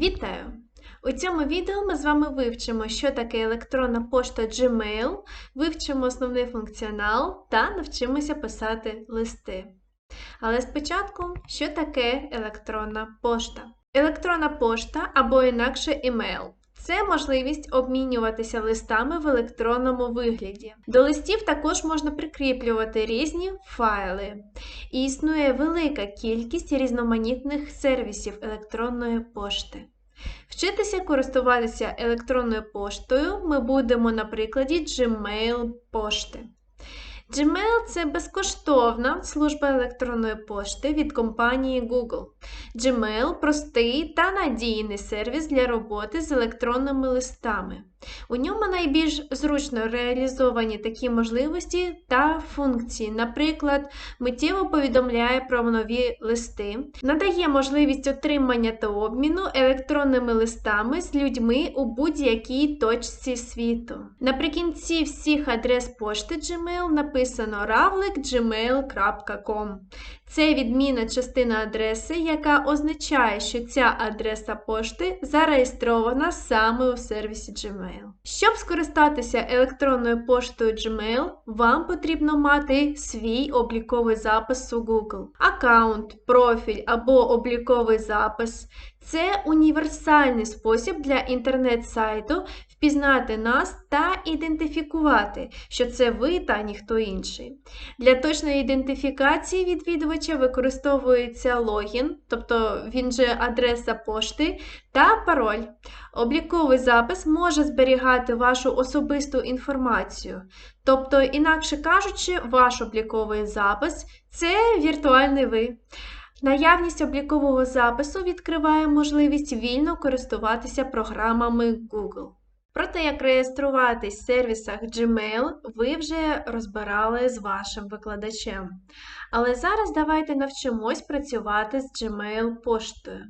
Вітаю! У цьому відео ми з вами вивчимо, що таке електронна пошта Gmail, вивчимо основний функціонал та навчимося писати листи. Але спочатку, що таке електронна пошта? Електронна пошта або інакше email – це можливість обмінюватися листами в електронному вигляді. До листів також можна прикріплювати різні файли. І існує велика кількість різноманітних сервісів електронної пошти. Вчитися користуватися електронною поштою ми будемо на прикладі Gmail пошти. Gmail це безкоштовна служба електронної пошти від компанії Google. Gmail простий та надійний сервіс для роботи з електронними листами. У ньому найбільш зручно реалізовані такі можливості та функції, наприклад, миттєво повідомляє про нові листи, надає можливість отримання та обміну електронними листами з людьми у будь-якій точці світу. Наприкінці всіх адрес пошти Gmail написано ravlik.gmail.com. Це відмінна частина адреси, яка означає, що ця адреса пошти зареєстрована саме у сервісі Gmail. Щоб скористатися електронною поштою Gmail, вам потрібно мати свій обліковий запис у Google. Аккаунт, профіль або обліковий запис це універсальний спосіб для інтернет-сайту впізнати нас та ідентифікувати, що це ви та ніхто інший. Для точної ідентифікації відвідувача використовується логін, тобто він же адреса пошти, та пароль. Обліковий запис може зберігати вашу особисту інформацію. Тобто, інакше кажучи, ваш обліковий запис це віртуальний ви. Наявність облікового запису відкриває можливість вільно користуватися програмами Google. Про те, як реєструватись в сервісах Gmail, ви вже розбирали з вашим викладачем. Але зараз давайте навчимось працювати з Gmail поштою.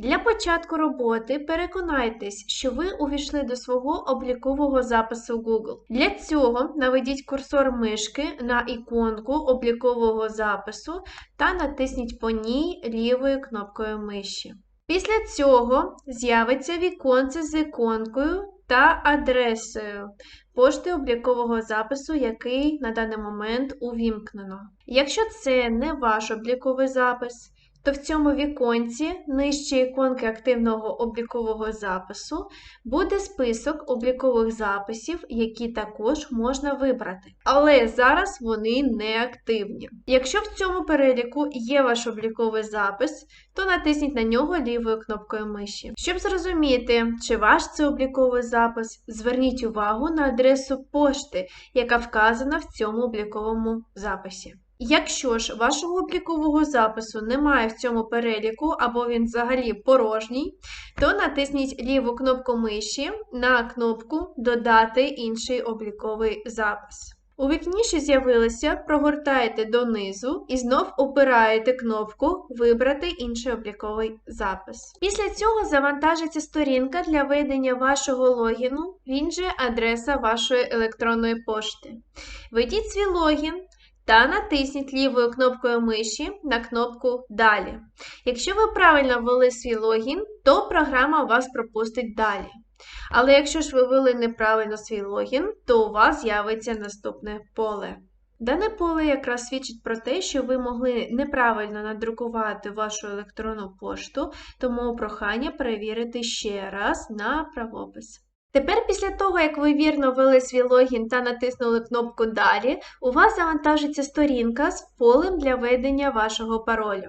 Для початку роботи переконайтесь, що ви увійшли до свого облікового запису Google. Для цього наведіть курсор мишки на іконку облікового запису та натисніть по ній лівою кнопкою миші. Після цього з'явиться віконце з іконкою та адресою пошти облікового запису, який на даний момент увімкнено. Якщо це не ваш обліковий запис, то в цьому віконці нижче іконки активного облікового запису буде список облікових записів, які також можна вибрати. Але зараз вони не активні. Якщо в цьому переліку є ваш обліковий запис, то натисніть на нього лівою кнопкою миші. Щоб зрозуміти, чи ваш це обліковий запис, зверніть увагу на адресу пошти, яка вказана в цьому обліковому записі. Якщо ж вашого облікового запису немає в цьому переліку, або він взагалі порожній, то натисніть ліву кнопку миші на кнопку Додати інший обліковий запис. У вікні, що з'явилося, прогортаєте донизу і знов обираєте кнопку Вибрати інший обліковий запис. Після цього завантажиться сторінка для ведення вашого логіну, він же адреса вашої електронної пошти. Введіть свій логін та натисніть лівою кнопкою миші на кнопку Далі. Якщо ви правильно ввели свій логін, то програма вас пропустить далі. Але якщо ж ви ввели неправильно свій логін, то у вас з'явиться наступне поле. Дане поле якраз свідчить про те, що ви могли неправильно надрукувати вашу електронну пошту, тому прохання перевірити ще раз на правопис. Тепер, після того, як ви вірно ввели свій логін та натиснули кнопку Далі, у вас завантажиться сторінка з полем для введення вашого паролю.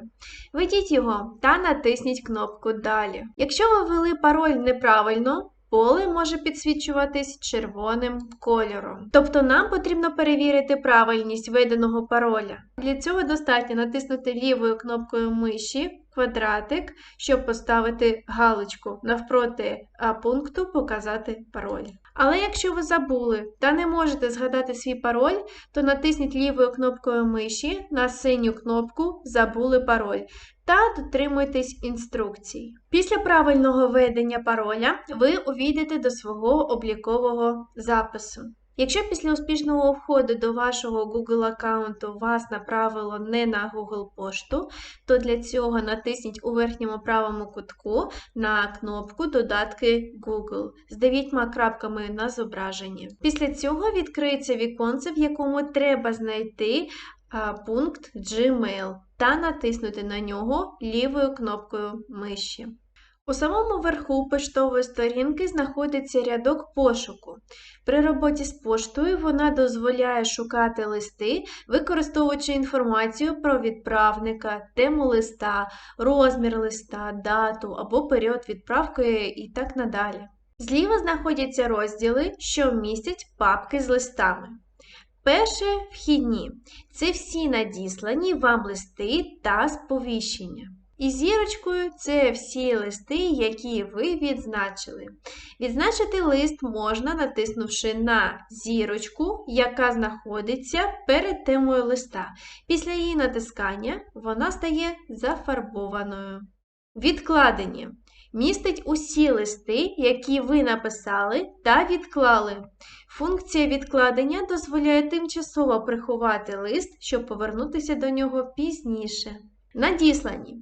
Введіть його та натисніть кнопку Далі. Якщо ви ввели пароль неправильно, поле може підсвічуватись червоним кольором. Тобто нам потрібно перевірити правильність введеного пароля. Для цього достатньо натиснути лівою кнопкою миші квадратик, щоб поставити галочку навпроти пункту Показати пароль. Але якщо ви забули та не можете згадати свій пароль, то натисніть лівою кнопкою миші на синю кнопку Забули пароль та дотримуйтесь інструкцій. Після правильного введення пароля ви увійдете до свого облікового запису. Якщо після успішного входу до вашого Google аккаунту вас направило не на Google пошту, то для цього натисніть у верхньому правому кутку на кнопку Додатки Google з дев'ятьма крапками на зображенні. Після цього відкриється віконце, в якому треба знайти пункт Gmail та натиснути на нього лівою кнопкою миші. У самому верху поштової сторінки знаходиться рядок пошуку. При роботі з поштою вона дозволяє шукати листи, використовуючи інформацію про відправника, тему листа, розмір листа, дату або період відправки і так надалі. Зліва знаходяться розділи, що містять папки з листами. Перше вхідні це всі надіслані вам листи та сповіщення. І зірочкою це всі листи, які ви відзначили. Відзначити лист можна, натиснувши на зірочку, яка знаходиться перед темою листа. Після її натискання вона стає зафарбованою. Відкладені містить усі листи, які ви написали та відклали. Функція відкладення дозволяє тимчасово приховати лист, щоб повернутися до нього пізніше. Надіслані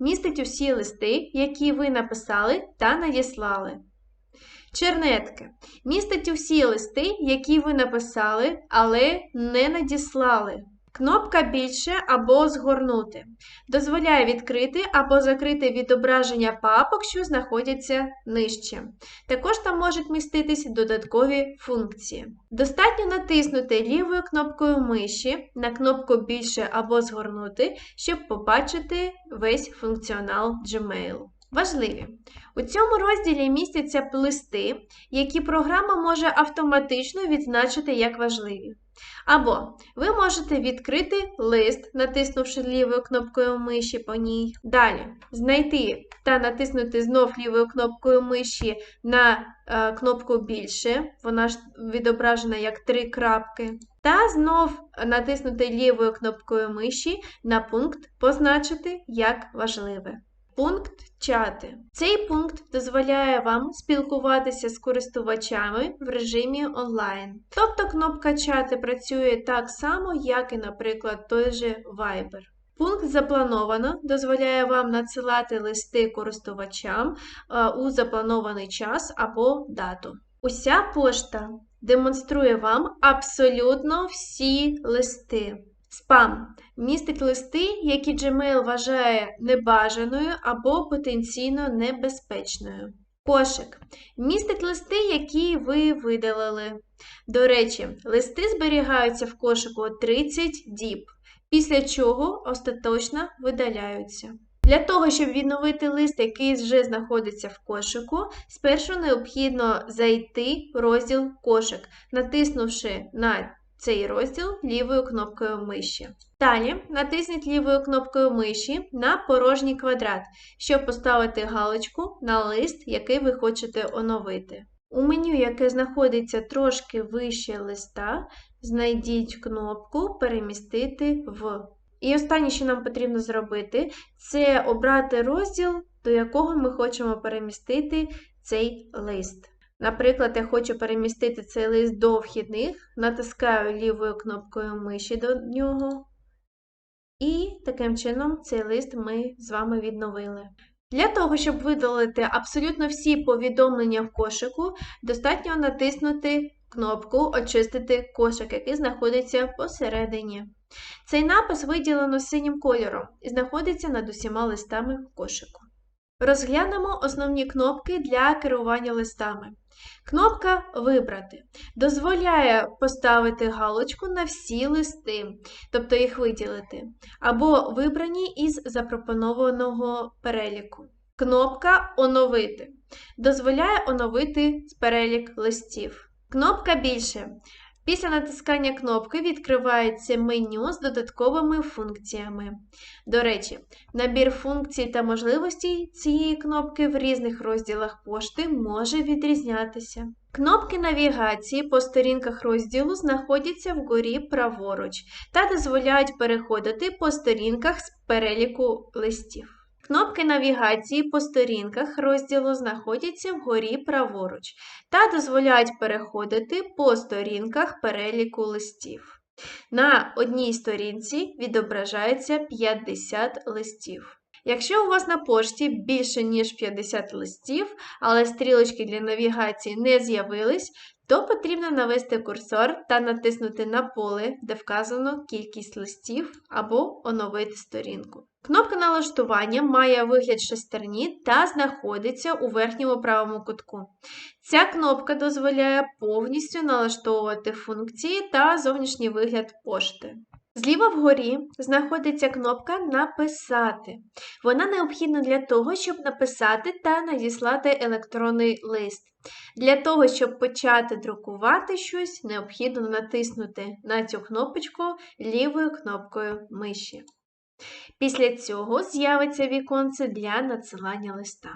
містить усі листи, які ви написали та надіслали. Чернетки містить усі листи, які ви написали, але не надіслали. Кнопка Більше або Згорнути дозволяє відкрити або закрити відображення папок, що знаходяться нижче. Також там можуть міститись додаткові функції. Достатньо натиснути лівою кнопкою миші на кнопку Більше або Згорнути, щоб побачити весь функціонал Gmail. Важливі. У цьому розділі містяться листи, які програма може автоматично відзначити як важливі. Або ви можете відкрити лист, натиснувши лівою кнопкою миші по ній. Далі знайти та натиснути знов лівою кнопкою миші на е, кнопку більше, вона ж відображена як три крапки. Та знов натиснути лівою кнопкою миші на пункт Позначити як важливе. Пункт чати. Цей пункт дозволяє вам спілкуватися з користувачами в режимі онлайн. Тобто кнопка чати працює так само, як і, наприклад, той же Viber. Пункт заплановано дозволяє вам надсилати листи користувачам у запланований час або дату. Уся пошта демонструє вам абсолютно всі листи. Спам містить листи, які Gmail вважає небажаною або потенційно небезпечною. Кошик містить листи, які ви видалили. До речі, листи зберігаються в кошику 30 діб, після чого остаточно видаляються. Для того, щоб відновити лист, який вже знаходиться в кошику, спершу необхідно зайти в розділ кошик, натиснувши на цей розділ лівою кнопкою миші. Далі натисніть лівою кнопкою миші на порожній квадрат, щоб поставити галочку на лист, який ви хочете оновити. У меню, яке знаходиться трошки вище листа, знайдіть кнопку Перемістити в. І останнє, що нам потрібно зробити, це обрати розділ, до якого ми хочемо перемістити цей лист. Наприклад, я хочу перемістити цей лист до вхідних, натискаю лівою кнопкою миші до нього. І таким чином цей лист ми з вами відновили. Для того, щоб видалити абсолютно всі повідомлення в кошику, достатньо натиснути кнопку Очистити кошик, який знаходиться посередині. Цей напис виділено синім кольором і знаходиться над усіма листами в кошику. Розглянемо основні кнопки для керування листами. Кнопка Вибрати дозволяє поставити галочку на всі листи, тобто їх виділити, або вибрані із запропонованого переліку. Кнопка Оновити дозволяє оновити перелік листів. Кнопка Більше Після натискання кнопки відкривається меню з додатковими функціями. До речі, набір функцій та можливостей цієї кнопки в різних розділах пошти може відрізнятися. Кнопки навігації по сторінках розділу знаходяться вгорі праворуч та дозволяють переходити по сторінках з переліку листів. Кнопки навігації по сторінках розділу знаходяться вгорі праворуч та дозволяють переходити по сторінках переліку листів. На одній сторінці відображається 50 листів. Якщо у вас на пошті більше, ніж 50 листів, але стрілочки для навігації не з'явились, то потрібно навести курсор та натиснути на поле, де вказано кількість листів, або оновити сторінку. Кнопка налаштування має вигляд шестерні та знаходиться у верхньому правому кутку. Ця кнопка дозволяє повністю налаштовувати функції та зовнішній вигляд пошти. Зліва вгорі знаходиться кнопка Написати. Вона необхідна для того, щоб написати та надіслати електронний лист. Для того, щоб почати друкувати щось, необхідно натиснути на цю кнопочку лівою кнопкою миші. Після цього з'явиться віконце для надсилання листа.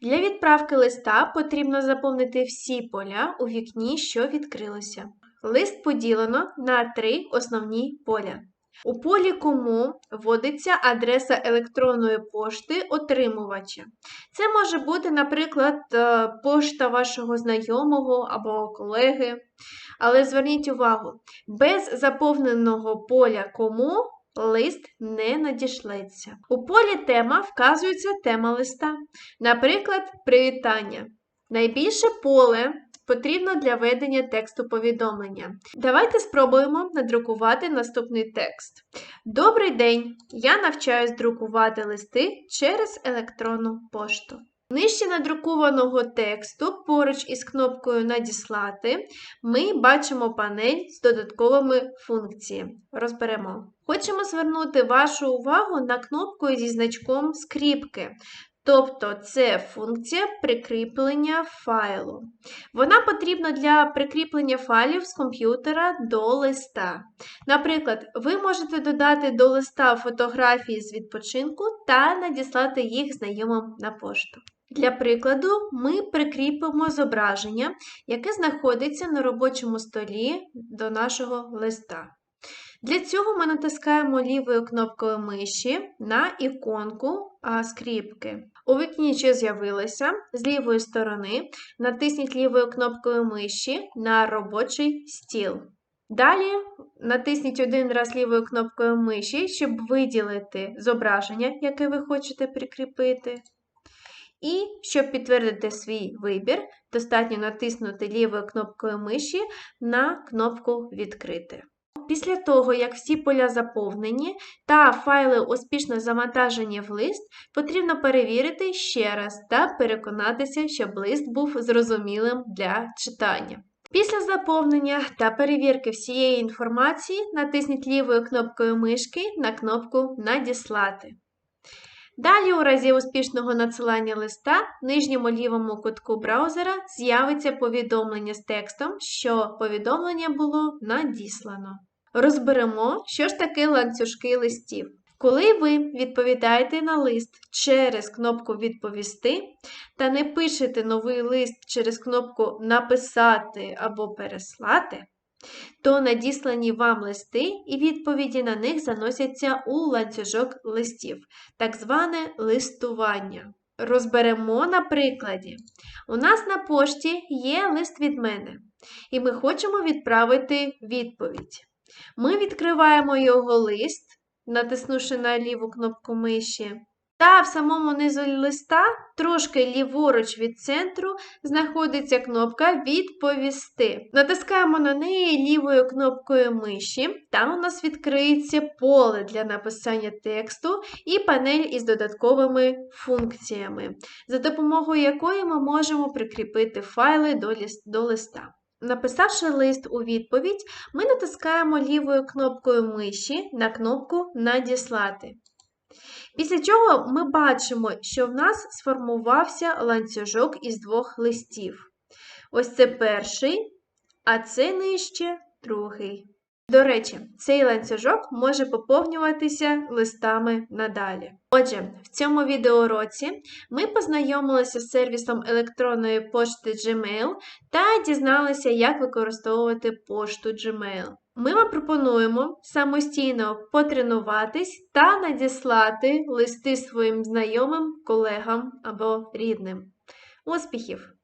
Для відправки листа потрібно заповнити всі поля у вікні, що відкрилося. Лист поділено на три основні поля. У полі Кому вводиться адреса електронної пошти отримувача. Це може бути, наприклад, е, пошта вашого знайомого або колеги. Але зверніть увагу, без заповненого поля Кому лист не надішлеться. У полі тема вказується тема листа. Наприклад, привітання. Найбільше поле потрібно для ведення тексту повідомлення. Давайте спробуємо надрукувати наступний текст. Добрий день! Я навчаюсь друкувати листи через електронну пошту. Нижче надрукованого тексту поруч із кнопкою Надіслати ми бачимо панель з додатковими функціями. Розберемо. Хочемо звернути вашу увагу на кнопку зі значком скріпки. Тобто це функція прикріплення файлу. Вона потрібна для прикріплення файлів з комп'ютера до листа. Наприклад, ви можете додати до листа фотографії з відпочинку та надіслати їх знайомим на пошту. Для прикладу, ми прикріпимо зображення, яке знаходиться на робочому столі до нашого листа. Для цього ми натискаємо лівою кнопкою миші на іконку скріпки. У вікні, що з'явилося, з лівої сторони натисніть лівою кнопкою миші на робочий стіл. Далі натисніть один раз лівою кнопкою миші, щоб виділити зображення, яке ви хочете прикріпити. І щоб підтвердити свій вибір, достатньо натиснути лівою кнопкою миші на кнопку Відкрити. Після того, як всі поля заповнені та файли успішно завантажені в лист, потрібно перевірити ще раз та переконатися, щоб лист був зрозумілим для читання. Після заповнення та перевірки всієї інформації натисніть лівою кнопкою мишки на кнопку Надіслати. Далі, у разі успішного надсилання листа, в нижньому лівому кутку браузера з'явиться повідомлення з текстом, що повідомлення було надіслано. Розберемо, що ж таке ланцюжки листів. Коли ви відповідаєте на лист через кнопку Відповісти та не пишете новий лист через кнопку Написати або Переслати, то надіслані вам листи і відповіді на них заносяться у ланцюжок листів, так зване листування. Розберемо на прикладі. У нас на пошті є лист від мене, і ми хочемо відправити відповідь. Ми відкриваємо його лист, натиснувши на ліву кнопку миші. Та в самому низу листа, трошки ліворуч від центру, знаходиться кнопка Відповісти. Натискаємо на неї лівою кнопкою миші, там у нас відкриється поле для написання тексту і панель із додатковими функціями, за допомогою якої ми можемо прикріпити файли до листа. Написавши лист у відповідь, ми натискаємо лівою кнопкою миші на кнопку Надіслати. Після чого ми бачимо, що в нас сформувався ланцюжок із двох листів. Ось це перший, а це нижче другий. До речі, цей ланцюжок може поповнюватися листами надалі. Отже, в цьому відеоуроці ми познайомилися з сервісом електронної пошти Gmail та дізналися, як використовувати пошту Gmail. Ми вам пропонуємо самостійно потренуватись та надіслати листи своїм знайомим, колегам або рідним. Успіхів!